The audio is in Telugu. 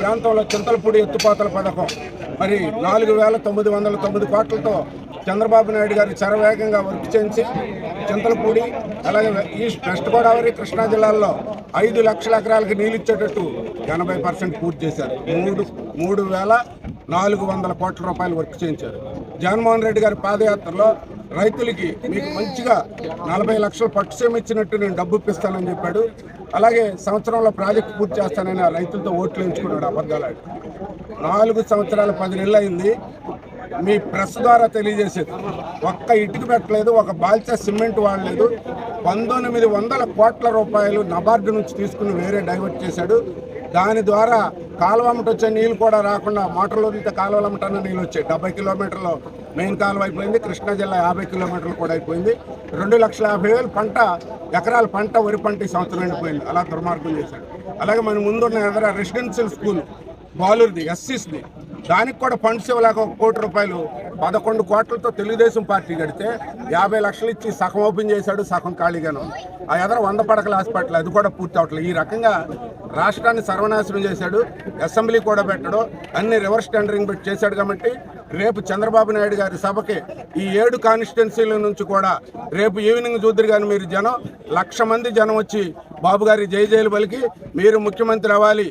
ప్రాంతంలో చింతలపూడి ఎత్తుపోతల పథకం. మరి నాలుగు వేల తొమ్మిది వందల తొమ్మిది కోట్లతో చంద్రబాబు నాయుడు గారు చరవేగంగా వర్క్ చేయించి చింతలపూడి అలాగే ఈస్ట్ వెస్ట్ గోదావరి కృష్ణా జిల్లాల్లో ఐదు లక్షల ఎకరాలకు నీళ్ళు ఇచ్చేటట్టు ఎనభై పర్సెంట్ పూర్తి చేశారు. మూడు మూడు వేల నాలుగు వందల కోట్ల రూపాయలు వర్క్ చేయించారు. జగన్మోహన్ రెడ్డి గారి పాదయాత్రలో రైతులకి మీకు మంచిగా నలభై లక్షలు పట్టుసీమ ఇచ్చినట్టు నేను డబ్బు ఇప్పిస్తానని చెప్పాడు. అలాగే సంవత్సరంలో ప్రాజెక్టు పూర్తి చేస్తానని ఆ రైతులతో ఓట్లు ఎంచుకున్నాడు అబద్ధాలాడు నాలుగు సంవత్సరాల పది నెలలు అయింది మీ ప్రెస్ ద్వారా తెలియజేసేది. ఒక్క ఇటుక పెట్టలేదు ఒక బాల్చా సిమెంట్ వాడలేదు. పంతొమ్మిది వందల కోట్ల రూపాయలు నబార్డు నుంచి తీసుకుని వేరే డైవర్ట్ చేశాడు. దాని ద్వారా కాలువమ్మట వచ్చే నీళ్ళు కూడా రాకుండా మోటార్లు వదిలితే కాలువలమ్మటన్న నీళ్ళు వచ్చాయి. డెబ్బై కిలోమీటర్లు మెయిన్ కాలువ అయిపోయింది కృష్ణా జిల్లా యాభై కిలోమీటర్లు కూడా అయిపోయింది. రెండు లక్షల యాభై వేలు పంట ఎకరాల పంట వరి పంట ఈ సంవత్సరం ఎండిపోయింది. అలా దుర్మార్గం చేశాడు అలాగే మన ముందున్న ఎదుర రెసిడెన్షియల్ స్కూల్ బాలుర్ది ఎస్సీస్ది దానికి కూడా ఫండ్స్ ఇవ్వలేక ఒక కోటి రూపాయలు పదకొండు కోట్లతో తెలుగుదేశం పార్టీ కడితే యాభై లక్షలు ఇచ్చి సగం ఓపెన్ చేశాడు సగం ఖాళీగాను ఆ ఎదర వంద పడకల హాస్పిటల్ అది కూడా పూర్తి అవట్లేదు. ఈ రకంగా రాష్ట్రాన్ని సర్వనాశనం చేశాడు అసెంబ్లీ కూడా పెట్టడు అన్ని రివర్స్ టెండరింగ్ పెట్టి చేశాడు కాబట్టి రేపు చంద్రబాబు నాయుడు గారి సభకి ఈ ఏడు కాన్స్టిట్యున్సీల నుంచి కూడా రేపు ఈవినింగ్ చూద్దరు కానీ మీరు జనం లక్ష మంది జనం వచ్చి బాబు గారి జై జైలు పలికి మీరు ముఖ్యమంత్రి అవ్వాలి.